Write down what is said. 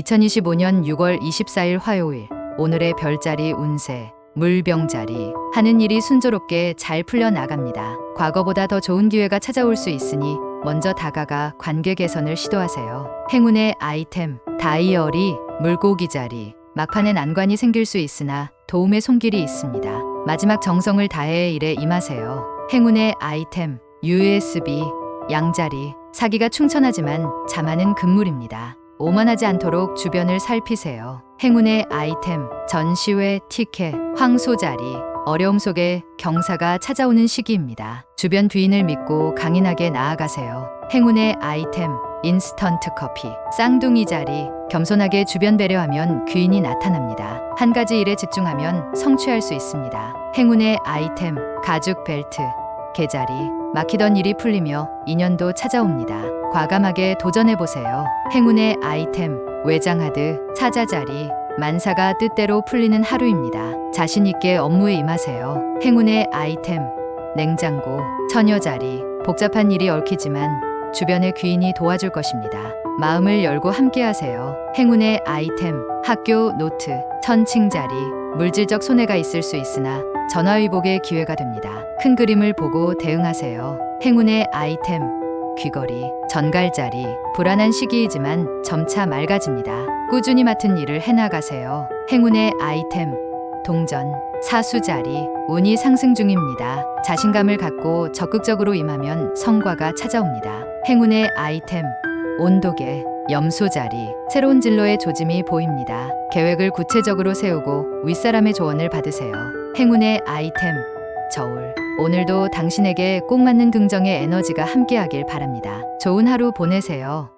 2025년 6월 24일 화요일 오늘의 별자리 운세 물병자리 하는 일이 순조롭게 잘 풀려 나갑니다. 과거보다 더 좋은 기회가 찾아올 수 있으니 먼저 다가가 관계 개선을 시도하세요. 행운의 아이템 다이어리 물고기 자리 막판에 난관이 생길 수 있으나 도움의 손길이 있습니다. 마지막 정성을 다해 일에 임하세요. 행운의 아이템 USB 양자리 사기가 충천하지만 자만은 금물입니다. 오만하지 않도록 주변을 살피세요. 행운의 아이템 전시회 티켓 황소자리 어려움 속에 경사가 찾아오는 시기입니다. 주변 부인을 믿고 강인하게 나아가세요. 행운의 아이템 인스턴트 커피 쌍둥이 자리 겸손하게 주변 배려하면 귀인이 나타납니다. 한 가지 일에 집중하면 성취할 수 있습니다. 행운의 아이템 가죽 벨트 개자리 막히던 일이 풀리며 인연도 찾아옵니다. 과감하게 도전해 보세요. 행운의 아이템 외장하드 사자자리 만사가 뜻대로 풀리는 하루입니다. 자신 있게 업무에 임하세요. 행운의 아이템 냉장고 처녀자리 복잡한 일이 얽히지만 주변의 귀인이 도와줄 것입니다. 마음을 열고 함께하세요. 행운의 아이템 학교 노트 천칭자리 물질적 손해가 있을 수 있으나 전화위복의 기회가 됩니다. 큰 그림을 보고 대응하세요. 행운의 아이템 귀걸이, 전갈자리, 불안한 시기이지만 점차 맑아집니다. 꾸준히 맡은 일을 해나가세요. 행운의 아이템, 동전, 사수자리, 운이 상승 중입니다. 자신감을 갖고 적극적으로 임하면 성과가 찾아옵니다. 행운의 아이템, 온도계, 염소자리, 새로운 진로의 조짐이 보입니다. 계획을 구체적으로 세우고 윗사람의 조언을 받으세요. 행운의 아이템, 저울. 오늘도 당신에게 꼭 맞는 긍정의 에너지가 함께하길 바랍니다. 좋은 하루 보내세요.